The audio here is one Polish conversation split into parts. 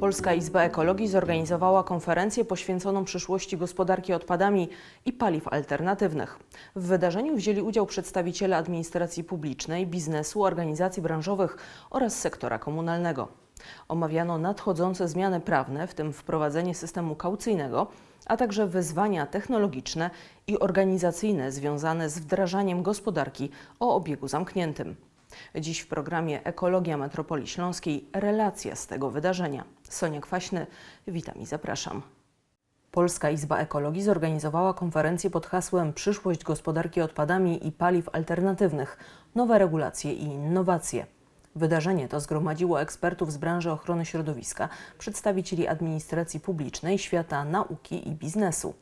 Polska Izba Ekologii zorganizowała konferencję poświęconą przyszłości gospodarki odpadami i paliw alternatywnych. W wydarzeniu wzięli udział przedstawiciele administracji publicznej, biznesu, organizacji branżowych oraz sektora komunalnego. Omawiano nadchodzące zmiany prawne, w tym wprowadzenie systemu kaucyjnego, a także wyzwania technologiczne i organizacyjne związane z wdrażaniem gospodarki o obiegu zamkniętym. Dziś w programie Ekologia Metropolii Śląskiej relacja z tego wydarzenia. Sonia Kwaśny, witam i zapraszam. Polska Izba Ekologii zorganizowała konferencję pod hasłem Przyszłość gospodarki odpadami i paliw alternatywnych nowe regulacje i innowacje. Wydarzenie to zgromadziło ekspertów z branży ochrony środowiska, przedstawicieli administracji publicznej, świata nauki i biznesu.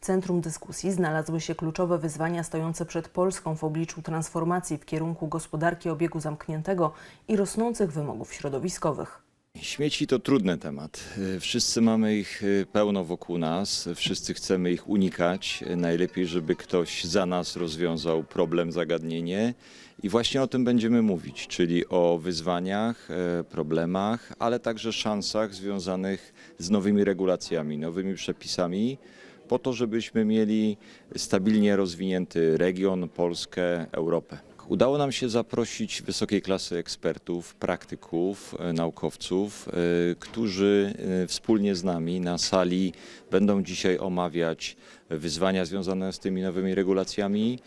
W centrum dyskusji znalazły się kluczowe wyzwania stojące przed Polską w obliczu transformacji w kierunku gospodarki obiegu zamkniętego i rosnących wymogów środowiskowych. Śmieci to trudny temat. Y, Wszyscy mamy ich y, pełno wokół nas, wszyscy chcemy ich unikać. Y, Najlepiej, żeby ktoś za nas rozwiązał problem, zagadnienie. I właśnie o tym będziemy mówić, czyli o wyzwaniach, problemach, ale także szansach związanych z nowymi regulacjami, nowymi przepisami, po to, żebyśmy mieli stabilnie rozwinięty region, Polskę, Europę. Udało nam się zaprosić wysokiej klasy ekspertów, praktyków, e, naukowców, e, którzy e, wspólnie z nami na sali będą dzisiaj omawiać wyzwania związane z tymi nowymi regulacjami,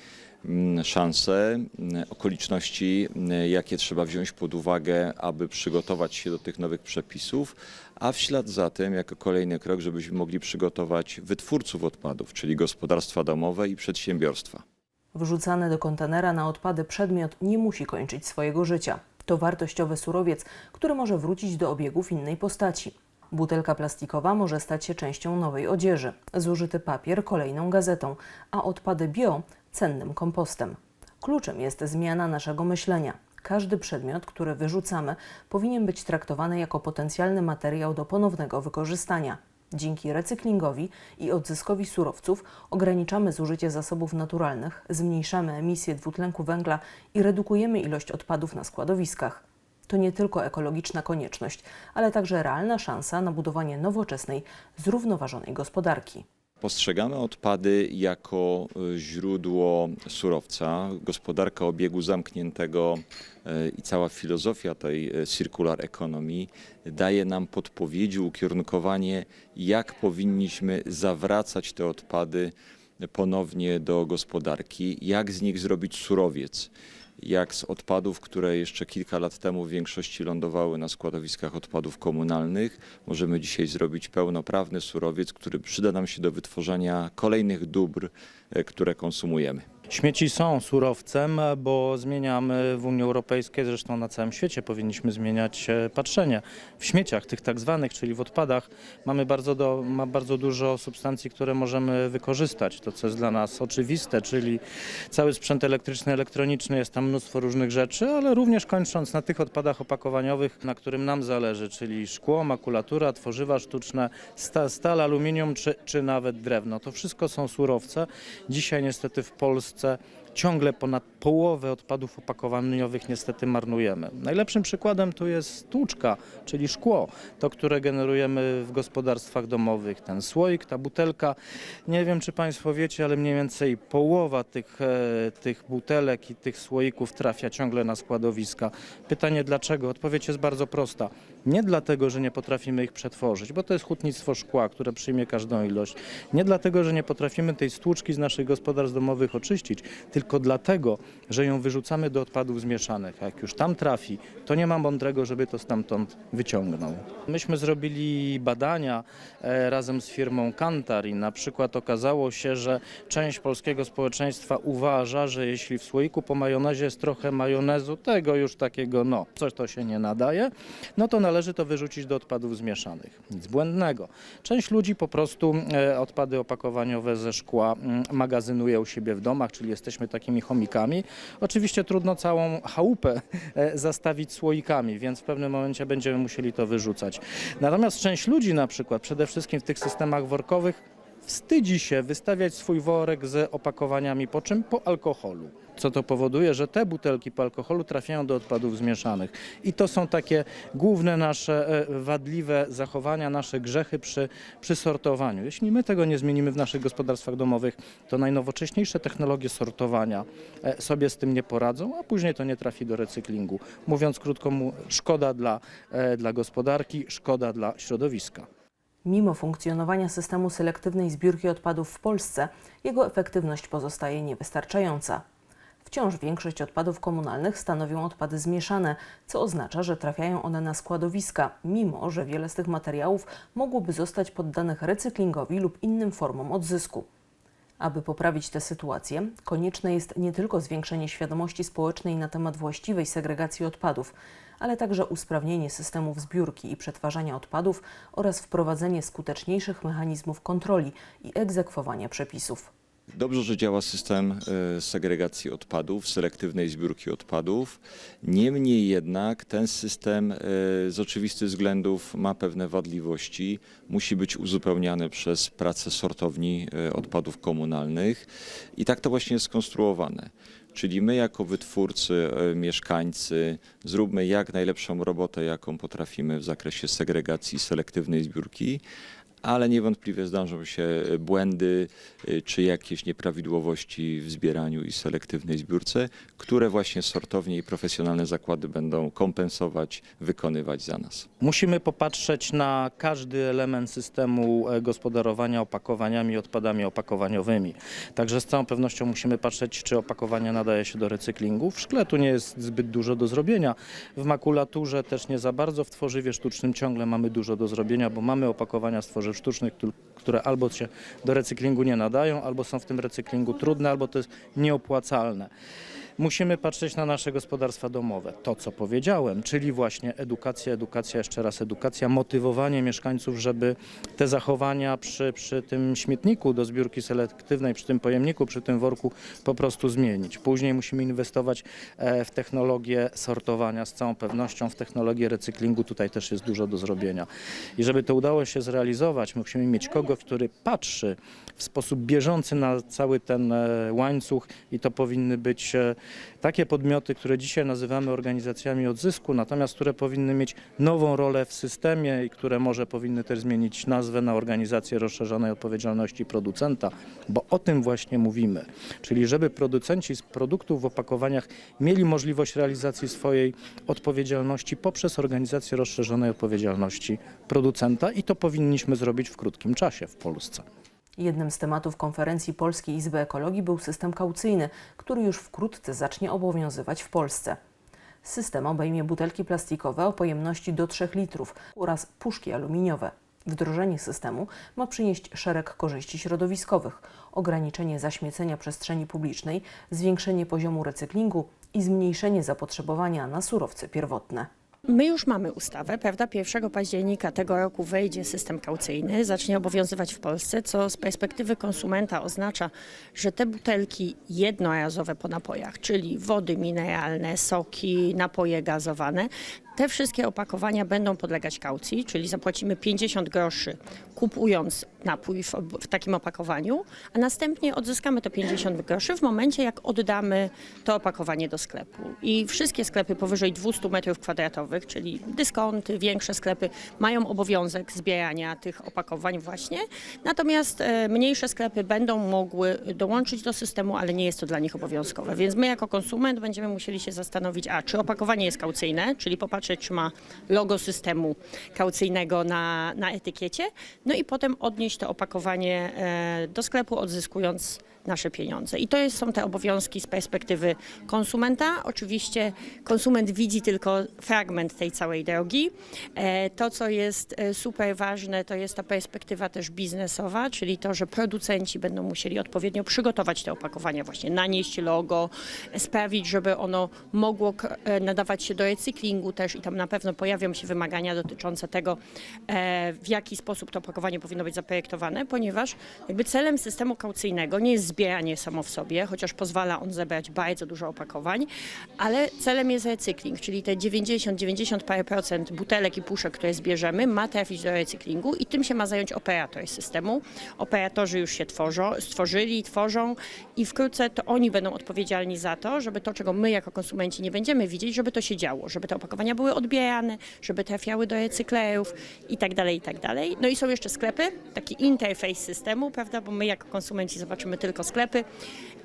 mm, szanse, mm, okoliczności, mm, jakie trzeba wziąć pod uwagę, aby przygotować się do tych nowych przepisów, a w ślad za tym, jako kolejny krok, żebyśmy mogli przygotować wytwórców odpadów, czyli gospodarstwa domowe i przedsiębiorstwa. Wrzucany do kontenera na odpady przedmiot nie musi kończyć swojego życia. To wartościowy surowiec, który może wrócić do obiegu innej postaci. Butelka plastikowa może stać się częścią nowej odzieży, zużyty papier kolejną gazetą, a odpady bio cennym kompostem. Kluczem jest zmiana naszego myślenia. Każdy przedmiot, który wyrzucamy, powinien być traktowany jako potencjalny materiał do ponownego wykorzystania. Dzięki recyklingowi i odzyskowi surowców ograniczamy zużycie zasobów naturalnych, zmniejszamy emisję dwutlenku węgla i redukujemy ilość odpadów na składowiskach. To nie tylko ekologiczna konieczność, ale także realna szansa na budowanie nowoczesnej, zrównoważonej gospodarki. Postrzegamy odpady jako y, źródło surowca. Gospodarka obiegu zamkniętego y, i cała filozofia tej y, circular economy daje nam podpowiedzi, ukierunkowanie, jak powinniśmy zawracać te odpady ponownie do gospodarki, jak z nich zrobić surowiec. Jak z odpadów, które jeszcze kilka lat temu w większości lądowały na składowiskach odpadów komunalnych, możemy dzisiaj zrobić pełnoprawny surowiec, który przyda nam się do wytworzenia kolejnych dóbr, e, które konsumujemy. Śmieci są surowcem, bo zmieniamy w Unii Europejskiej, zresztą na całym świecie powinniśmy zmieniać e, patrzenie. W śmieciach, tych tak zwanych, czyli w odpadach, mamy bardzo, do, ma bardzo dużo substancji, które możemy wykorzystać. To, co jest dla nas oczywiste, czyli cały sprzęt elektryczny, elektroniczny, jest tam mnóstwo różnych rzeczy, ale również kończąc na tych odpadach opakowaniowych, na którym nam zależy, czyli szkło, makulatura, tworzywa sztuczne, sta, stal, aluminium czy, czy nawet drewno. To wszystko są surowce. Dzisiaj niestety w Polsce це ciągle ponad połowę odpadów opakowaniowych niestety marnujemy. Najlepszym przykładem tu jest tłuczka, czyli szkło, to które generujemy w gospodarstwach domowych. Ten słoik, ta butelka. Nie wiem, czy Państwo wiecie, ale mniej więcej połowa tych, e, tych butelek i tych słoików trafia ciągle na składowiska. Pytanie dlaczego? Odpowiedź jest bardzo prosta. Nie dlatego, że nie potrafimy ich przetworzyć, bo to jest hutnictwo szkła, które przyjmie każdą ilość. Nie dlatego, że nie potrafimy tej stłuczki z naszych gospodarstw domowych oczyścić, tylko dlatego, że ją wyrzucamy do odpadów zmieszanych. Jak już tam trafi, to nie ma mądrego, żeby to stamtąd wyciągnął. Myśmy zrobili badania e, razem z firmą Kantar i na przykład okazało się, że część polskiego społeczeństwa uważa, że jeśli w słoiku po majonezie jest trochę majonezu, tego już takiego, no, coś to się nie nadaje, no to należy to wyrzucić do odpadów zmieszanych. Nic błędnego. Część ludzi po prostu e, odpady opakowaniowe ze szkła mm, magazynuje u siebie w domach, czyli jesteśmy takimi chomikami. Oczywiście trudno całą chałupę e, zastawić słoikami, więc w pewnym momencie będziemy musieli to wyrzucać. Natomiast część ludzi na przykład, przede wszystkim w tych systemach workowych, wstydzi się wystawiać swój worek z opakowaniami, po czym po alkoholu. Co to powoduje, że te butelki po alkoholu trafiają do odpadów zmieszanych. I to są takie główne nasze e, wadliwe zachowania, nasze grzechy przy, przy sortowaniu. Jeśli my tego nie zmienimy w naszych gospodarstwach domowych, to najnowocześniejsze technologie sortowania e, sobie z tym nie poradzą, a później to nie trafi do recyklingu. Mówiąc krótko, szkoda dla, e, dla gospodarki, szkoda dla środowiska. Mimo funkcjonowania systemu selektywnej zbiórki odpadów w Polsce, jego efektywność pozostaje niewystarczająca. Wciąż większość odpadów komunalnych stanowią odpady zmieszane, co oznacza, że trafiają one na składowiska, mimo że wiele z tych materiałów mogłoby zostać poddanych recyklingowi lub innym formom odzysku. Aby poprawić tę sytuację, konieczne jest nie tylko zwiększenie świadomości społecznej na temat właściwej segregacji odpadów, ale także usprawnienie systemów zbiórki i przetwarzania odpadów oraz wprowadzenie skuteczniejszych mechanizmów kontroli i egzekwowania przepisów. Dobrze, że działa system e, segregacji odpadów, selektywnej zbiórki odpadów. Niemniej jednak ten system e, z oczywistych względów ma pewne wadliwości. Musi być uzupełniany przez pracę sortowni e, odpadów komunalnych i tak to właśnie jest skonstruowane. Czyli my jako wytwórcy, e, mieszkańcy zróbmy jak najlepszą robotę, jaką potrafimy w zakresie segregacji selektywnej zbiórki, ale niewątpliwie zdarzą się błędy y, czy jakieś nieprawidłowości w zbieraniu i selektywnej zbiórce, które właśnie sortownie i profesjonalne zakłady będą kompensować, wykonywać za nas. Musimy popatrzeć na każdy element systemu e, gospodarowania opakowaniami odpadami opakowaniowymi. Także z całą pewnością musimy patrzeć, czy opakowanie nadaje się do recyklingu. W szkle tu nie jest zbyt dużo do zrobienia. W makulaturze też nie za bardzo. W tworzywie sztucznym ciągle mamy dużo do zrobienia, bo mamy opakowania z sztucznych, któ- które albo się do recyklingu nie nadają, albo są w tym recyklingu trudne, albo to jest nieopłacalne. Musimy patrzeć na nasze gospodarstwa domowe. To, co powiedziałem, czyli właśnie edukacja, edukacja, jeszcze raz edukacja, motywowanie mieszkańców, żeby te zachowania przy, przy tym śmietniku do zbiórki selektywnej, przy tym pojemniku, przy tym worku po prostu zmienić. Później musimy inwestować e, w technologię sortowania z całą pewnością, w technologię recyklingu. Tutaj też jest dużo do zrobienia. I żeby to udało się zrealizować, musimy mieć kogoś, który patrzy w sposób bieżący na cały ten e, łańcuch i to powinny być e, takie podmioty, które dzisiaj nazywamy organizacjami odzysku, natomiast które powinny mieć nową rolę w systemie i które może powinny też zmienić nazwę na organizację rozszerzonej odpowiedzialności producenta, bo o tym właśnie mówimy. Czyli żeby producenci z produktów w opakowaniach mieli możliwość realizacji swojej odpowiedzialności poprzez organizację rozszerzonej odpowiedzialności producenta i to powinniśmy zrobić w krótkim czasie w Polsce. Jednym z tematów konferencji Polskiej Izby Ekologii był system kaucyjny, który już wkrótce zacznie obowiązywać w Polsce. System obejmie butelki plastikowe o pojemności do 3 litrów oraz puszki aluminiowe. Wdrożenie systemu ma przynieść szereg korzyści środowiskowych, ograniczenie zaśmiecenia przestrzeni publicznej, zwiększenie poziomu recyklingu i zmniejszenie zapotrzebowania na surowce pierwotne. My już mamy ustawę, prawda? 1 października tego roku wejdzie system kaucyjny, zacznie obowiązywać w Polsce, co z perspektywy konsumenta oznacza, że te butelki jednorazowe po napojach, czyli wody mineralne, soki, napoje gazowane, te wszystkie opakowania będą podlegać kaucji, czyli zapłacimy 50 groszy kupując napój w, w takim opakowaniu, a następnie odzyskamy te 50 groszy w momencie, jak oddamy to opakowanie do sklepu. I wszystkie sklepy powyżej 200 metrów kwadratowych, czyli dyskonty, większe sklepy, mają obowiązek zbierania tych opakowań właśnie. Natomiast e, mniejsze sklepy będą mogły dołączyć do systemu, ale nie jest to dla nich obowiązkowe. Więc my jako konsument będziemy musieli się zastanowić, a czy opakowanie jest kaucyjne, czyli popatrzeć, czy ma logo systemu kaucyjnego na, na etykiecie, no i potem odnieść to opakowanie e, do sklepu, odzyskując nasze pieniądze. I to są te obowiązki z perspektywy konsumenta. Oczywiście konsument widzi tylko fragment tej całej drogi. E, To, co jest e, super ważne, to jest ta perspektywa też biznesowa, czyli to, że producenci będą musieli odpowiednio przygotować te opakowania, właśnie nanieść logo, sprawić, żeby ono mogło e, nadawać się do recyklingu też i tam na pewno pojawią się wymagania dotyczące tego, w jaki sposób to opakowanie powinno być zaprojektowane, ponieważ jakby celem systemu kaucyjnego nie jest zbieranie samo w sobie, chociaż pozwala on zebrać bardzo dużo opakowań, ale celem jest recykling, czyli te 90-90 parę procent butelek i puszek, które zbierzemy, ma trafić do recyklingu i tym się ma zająć operator systemu. Operatorzy już się tworzą, stworzyli, tworzą i wkrótce to oni będą odpowiedzialni za to, żeby to, czego my jako konsumenci nie będziemy widzieć, żeby to się działo, żeby te opakowania były odbierane, żeby trafiały do recyklerów i tak dalej, i tak dalej. No i są jeszcze sklepy, taki interfejs systemu, prawda, bo my jako konsumenci zobaczymy tylko sklepy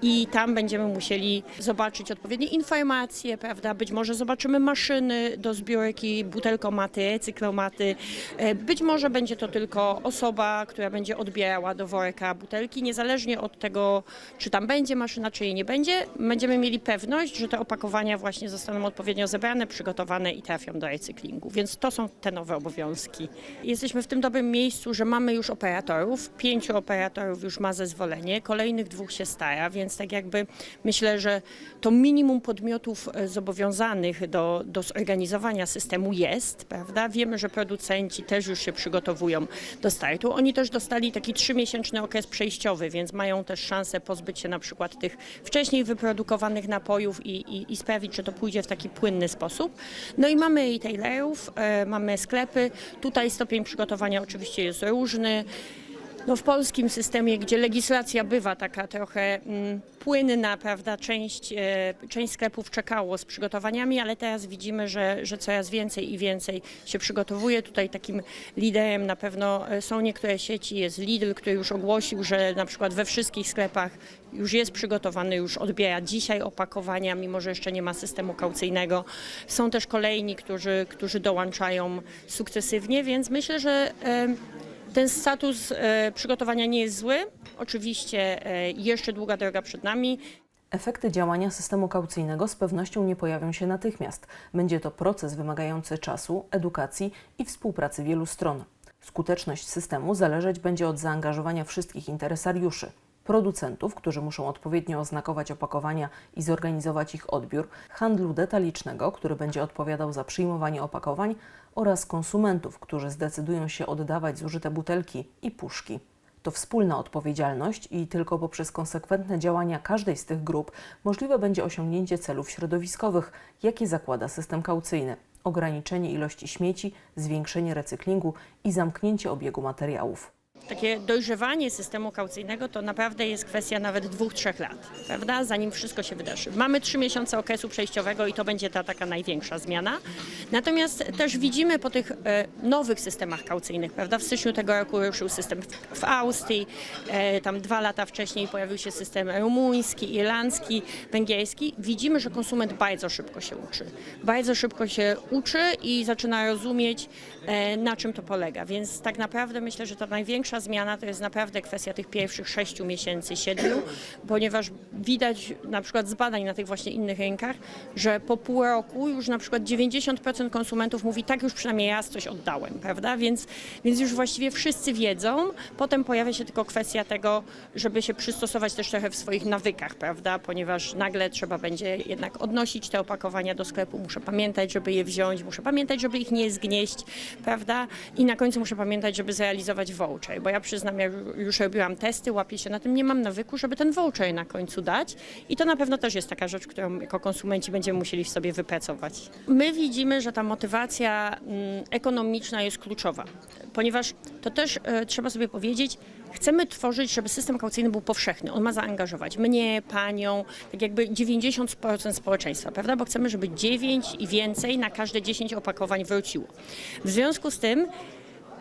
i tam będziemy musieli zobaczyć odpowiednie informacje, prawda, być może zobaczymy maszyny do zbiórki, butelkomaty, recyklomaty, E, być może będzie to tylko osoba, która będzie odbierała do worka butelki, niezależnie od tego, czy tam będzie maszyna, czy jej nie będzie, będziemy mieli pewność, że te opakowania właśnie zostaną odpowiednio zebrane, przygotowane i trafią do recyklingu. Więc to są te nowe obowiązki. Jesteśmy w tym dobrym miejscu, że mamy już operatorów, pięciu operatorów już ma zezwolenie, kolejnych dwóch się stara, więc tak jakby myślę, że to minimum podmiotów e, zobowiązanych do, do zorganizowania systemu jest, prawda? Wiemy, że producenci też już się przygotowują do startu. Oni też dostali taki trzymiesięczny okres przejściowy, więc mają też szansę pozbyć się na przykład tych wcześniej wyprodukowanych napojów i, i, i sprawić, że to pójdzie w taki płynny sposób. No i mamy retailerów, e, mamy sklepy. Tutaj stopień przygotowania oczywiście jest różny. No w polskim systemie, gdzie legislacja bywa taka trochę mm, płynna, prawda, część, e, część sklepów czekało z przygotowaniami, ale teraz widzimy, że, że coraz więcej i więcej się przygotowuje. Tutaj takim liderem na pewno e, są niektóre sieci, jest Lidl, który już ogłosił, że na przykład we wszystkich sklepach już jest przygotowany, już odbiera dzisiaj opakowania, mimo że jeszcze nie ma systemu kaucyjnego. Są też kolejni, którzy, którzy dołączają sukcesywnie, więc myślę, że ten status e, przygotowania nie jest zły. Oczywiście e, jeszcze długa droga przed nami. Efekty działania systemu kaucyjnego z pewnością nie pojawią się natychmiast. Będzie to proces wymagający czasu, edukacji i współpracy wielu stron. Skuteczność systemu zależeć będzie od zaangażowania wszystkich interesariuszy. Producentów, którzy muszą odpowiednio oznakować opakowania i zorganizować ich odbiór, handlu detalicznego, który będzie odpowiadał za przyjmowanie opakowań oraz konsumentów, którzy zdecydują się oddawać zużyte butelki i puszki. To wspólna odpowiedzialność i tylko poprzez konsekwentne działania każdej z tych grup możliwe będzie osiągnięcie celów środowiskowych, jakie zakłada system kaucyjny ograniczenie ilości śmieci, zwiększenie recyklingu i zamknięcie obiegu materiałów. Takie dojrzewanie systemu kaucyjnego to naprawdę jest kwestia nawet dwóch, trzech lat, prawda? Zanim wszystko się wydarzy. Mamy trzy miesiące okresu przejściowego i to będzie ta taka największa zmiana. Natomiast też widzimy po tych e, nowych systemach kaucyjnych, prawda? W styczniu tego roku ruszył system w, Austrii, e, tam dwa lata wcześniej pojawił się system rumuński, irlandzki, węgierski. Widzimy, że konsument bardzo szybko się uczy. Bardzo szybko się uczy i zaczyna rozumieć, e, na czym to polega. Więc tak naprawdę myślę, że ta największa zmiana to jest naprawdę kwestia tych pierwszych sześciu miesięcy, siedmiu, ponieważ widać na przykład z badań na tych właśnie innych rynkach, że po pół roku już na przykład 90% konsumentów mówi, tak już przynajmniej raz coś oddałem, prawda? Więc, więc już właściwie wszyscy wiedzą. Potem pojawia się tylko kwestia tego, żeby się przystosować też trochę w swoich nawykach, prawda? Ponieważ nagle trzeba będzie jednak odnosić te opakowania do sklepu, muszę pamiętać, żeby je wziąć, muszę pamiętać, żeby ich nie zgnieść, prawda? I na końcu muszę pamiętać, żeby zrealizować voucher, bo ja przyznam, jak już robiłam testy, łapię się na tym, nie mam nawyku, żeby ten voucher na końcu dać i to na pewno też jest taka rzecz, którą jako konsumenci będziemy musieli w sobie wypracować. My widzimy, że ta motywacja mm, ekonomiczna jest kluczowa, ponieważ to też e, trzeba sobie powiedzieć, Chcemy tworzyć, żeby system kaucyjny był powszechny. On ma zaangażować mnie, panią, tak jakby 90% społeczeństwa, prawda? Bo chcemy, żeby 9 i więcej na każde 10 opakowań wróciło. W związku z tym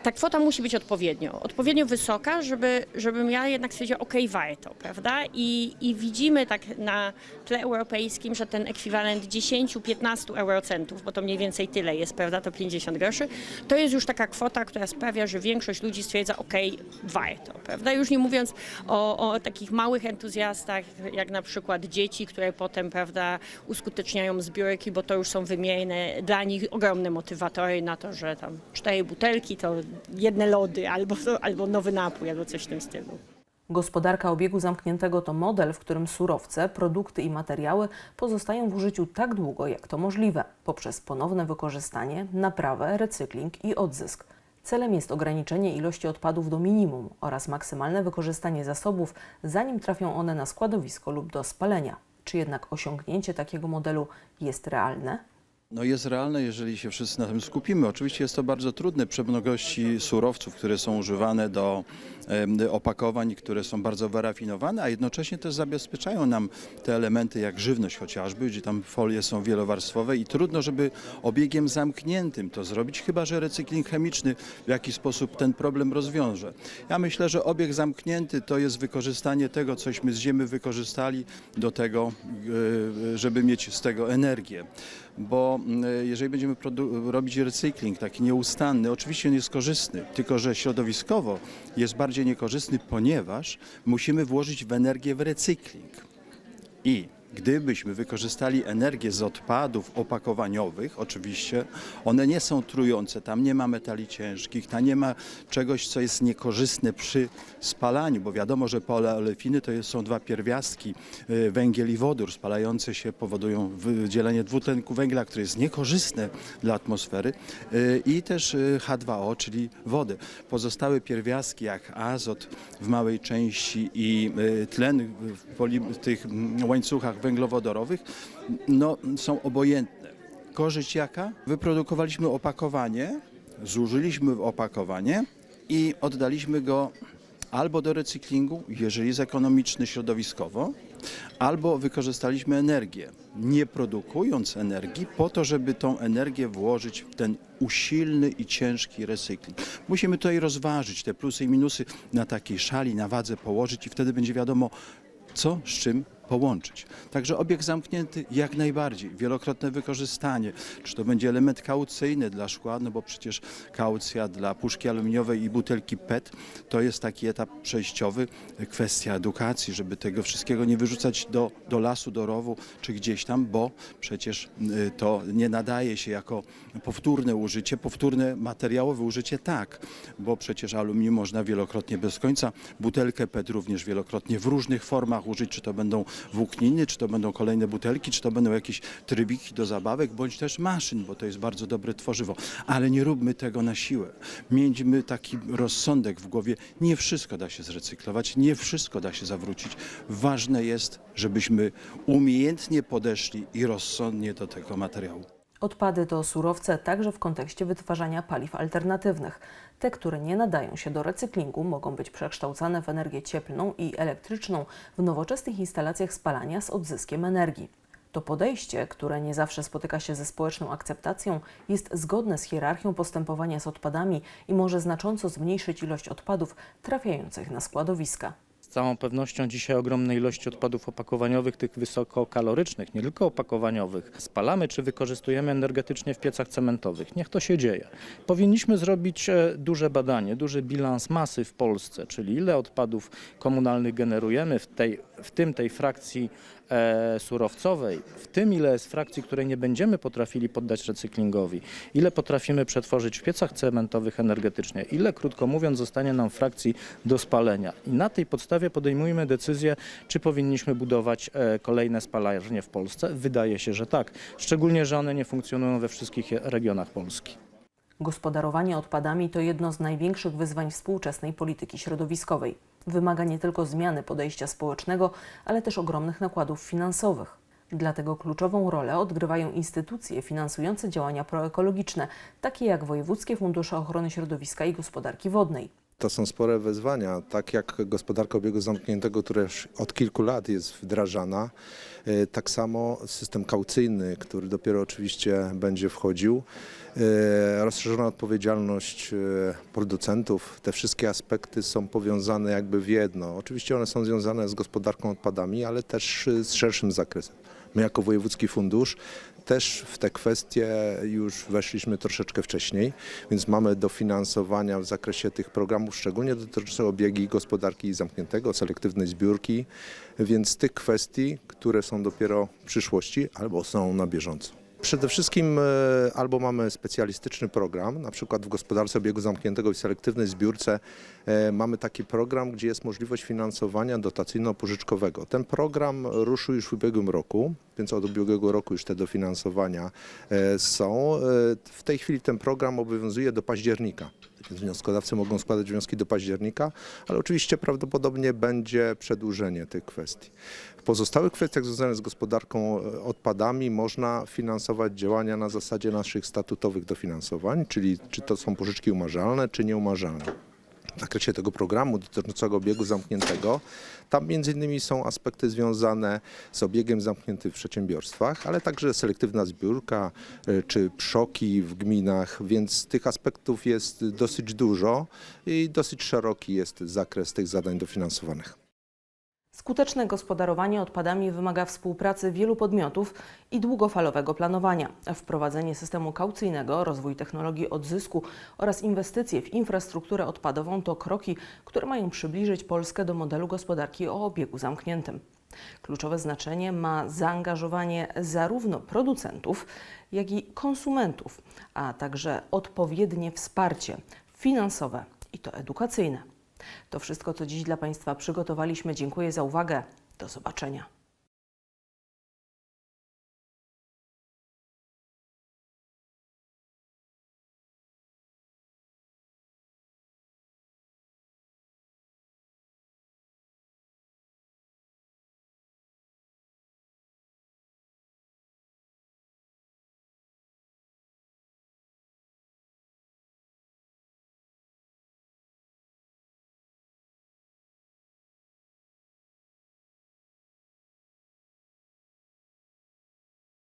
ta kwota musi być odpowiednio, odpowiednio wysoka, żeby, żebym ja jednak stwierdziła, ok, warto, prawda? I, I widzimy tak na tle europejskim, że ten ekwiwalent 10-15 eurocentów, bo to mniej więcej tyle jest, prawda, to 50 groszy, to jest już taka kwota, która sprawia, że większość ludzi stwierdza, ok, warto, prawda? Już nie mówiąc o, o takich małych entuzjastach, jak na przykład dzieci, które potem, prawda, uskuteczniają zbiórki, bo to już są wymierne dla nich ogromne motywatory na to, że tam cztery butelki to jedne lody, albo, albo nowy napój, albo coś w tym stylu. Gospodarka obiegu zamkniętego to model, w którym surowce, produkty i materiały pozostają w użyciu tak długo, jak to możliwe, poprzez ponowne wykorzystanie, naprawę, recykling i odzysk. Celem jest ograniczenie ilości odpadów do minimum oraz maksymalne wykorzystanie zasobów, zanim trafią one na składowisko lub do spalenia. Czy jednak osiągnięcie takiego modelu jest realne? No jest realne, jeżeli się wszyscy na tym skupimy. Oczywiście jest to bardzo trudne przy mnogości surowców, które są używane do opakowań, które są bardzo wyrafinowane, a jednocześnie też zabezpieczają nam te elementy jak żywność chociażby, gdzie tam folie są wielowarstwowe i trudno, żeby obiegiem zamkniętym to zrobić, chyba że recykling chemiczny w jakiś sposób ten problem rozwiąże. Ja myślę, że obieg zamknięty to jest wykorzystanie tego, cośmy z ziemi wykorzystali do tego, e, żeby mieć z tego energię bo mm, jeżeli będziemy robić recykling taki nieustanny, oczywiście on jest korzystny, tylko że środowiskowo jest bardziej niekorzystny, ponieważ musimy włożyć w energię w recykling. I gdybyśmy wykorzystali energię z odpadów opakowaniowych, oczywiście, one nie są trujące, tam nie ma metali ciężkich, tam nie ma czegoś, co jest niekorzystne przy spalaniu, bo wiadomo, że poleolefiny to są dwa pierwiastki, y, węgiel i wodór, spalające się powodują wydzielenie dwutlenku węgla, które jest niekorzystne dla atmosfery y, i też y, H2O, czyli wodę. Pozostałe pierwiastki jak azot w małej części i tlen w tych mm, węglowodorowych no, są obojętne. Korzyść jaka? Wyprodukowaliśmy opakowanie, zużyliśmy opakowanie i oddaliśmy go albo do recyklingu, jeżeli jest ekonomiczny środowiskowo, albo wykorzystaliśmy energię, nie produkując energii, po to, żeby tą energię włożyć w ten usilny i ciężki recykling. Musimy tutaj rozważyć te plusy i minusy na takiej szali, na wadze położyć i wtedy będzie wiadomo, co z czym połączyć. Także obieg zamknięty jak najbardziej. Wielokrotne wykorzystanie. Czy to będzie element kaucyjny dla szkła, no bo przecież kaucja dla puszki aluminiowej i butelki PET to jest taki etap przejściowy. Kwestia edukacji, żeby tego wszystkiego nie wyrzucać do, do lasu, do rowu czy gdzieś tam, bo przecież y, to nie nadaje się jako powtórne użycie, powtórne materiałowe użycie tak, bo przecież aluminium można wielokrotnie bez końca, butelkę PET również wielokrotnie w różnych formach użyć, czy to będą włókniny, czy to będą kolejne butelki, czy to będą jakieś trybiki do zabawek, bądź też maszyn, bo to jest bardzo dobre tworzywo. Ale nie róbmy tego na siłę. Miejmy taki rozsądek w głowie. Nie wszystko da się zrecyklować, nie wszystko da się zawrócić. Ważne jest, żebyśmy umiejętnie podeszli i rozsądnie do tego materiału. Odpady to surowce także w kontekście wytwarzania paliw alternatywnych. Te, które nie nadają się do recyklingu, mogą być przekształcane w energię cieplną i elektryczną w nowoczesnych instalacjach spalania z odzyskiem energii. To podejście, które nie zawsze spotyka się ze społeczną akceptacją, jest zgodne z hierarchią postępowania z odpadami i może znacząco zmniejszyć ilość odpadów trafiających na składowiska. Z całą pewnością dzisiaj ogromne ilości odpadów opakowaniowych, tych wysokokalorycznych, nie tylko opakowaniowych, spalamy czy wykorzystujemy energetycznie w piecach cementowych. Niech to się dzieje. Powinniśmy zrobić e, duże badanie, duży bilans masy w Polsce, czyli ile odpadów komunalnych generujemy, w, tej, w tym tej frakcji e, surowcowej, w tym ile jest frakcji, której nie będziemy potrafili poddać recyklingowi, ile potrafimy przetworzyć w piecach cementowych energetycznie, ile krótko mówiąc zostanie nam frakcji do spalenia. I na tej podstawie podejmujemy decyzję, czy powinniśmy budować e, kolejne spalarnie w Polsce. Wydaje się, że tak, szczególnie, że one nie funkcjonują we wszystkich regionach Polski. Gospodarowanie odpadami to jedno z największych wyzwań współczesnej polityki środowiskowej. Wymaga nie tylko zmiany podejścia społecznego, ale też ogromnych nakładów finansowych. Dlatego kluczową rolę odgrywają instytucje finansujące działania proekologiczne, takie jak Wojewódzkie Fundusze Ochrony Środowiska i Gospodarki Wodnej. To są spore wyzwania, tak jak gospodarka obiegu zamkniętego, która już od kilku lat jest wdrażana, e, tak samo system kaucyjny, który dopiero oczywiście będzie wchodził, e, rozszerzona odpowiedzialność e, producentów, te wszystkie aspekty są powiązane jakby w jedno. Oczywiście one są związane z gospodarką odpadami, ale też z szerszym zakresem. My jako Wojewódzki Fundusz też w te kwestie już weszliśmy troszeczkę wcześniej, więc mamy dofinansowania w zakresie tych programów, szczególnie dotyczących obiegi gospodarki zamkniętego, selektywnej zbiórki, więc tych kwestii, które są dopiero w przyszłości albo są na bieżąco. Przede wszystkim e, albo mamy specjalistyczny program, na przykład w gospodarce obiegu zamkniętego i selektywnej zbiórce e, mamy taki program, gdzie jest możliwość finansowania dotacyjno-pożyczkowego. Ten program ruszył już w ubiegłym roku, więc od ubiegłego roku już te dofinansowania e, są. W tej chwili ten program obowiązuje do października. Więc wnioskodawcy mogą składać wnioski do października, ale oczywiście prawdopodobnie będzie przedłużenie tych kwestii. W pozostałych kwestiach związanych z gospodarką e, odpadami można finansować działania na zasadzie naszych statutowych dofinansowań, czyli czy to są pożyczki umarzalne, czy nieumarzalne w zakresie tego programu dotyczącego obiegu zamkniętego. Tam między innymi są aspekty związane z obiegiem zamkniętym w przedsiębiorstwach, ale także selektywna zbiórka y, czy przoki w gminach, więc tych aspektów jest dosyć dużo i dosyć szeroki jest zakres tych zadań dofinansowanych. Skuteczne gospodarowanie odpadami wymaga współpracy wielu podmiotów i długofalowego planowania. Wprowadzenie systemu kaucyjnego, rozwój technologii odzysku oraz inwestycje w infrastrukturę odpadową to kroki, które mają przybliżyć Polskę do modelu gospodarki o obiegu zamkniętym. Kluczowe znaczenie ma zaangażowanie zarówno producentów, jak i konsumentów, a także odpowiednie wsparcie finansowe i to edukacyjne. To wszystko, co dziś dla Państwa przygotowaliśmy. Dziękuję za uwagę. Do zobaczenia.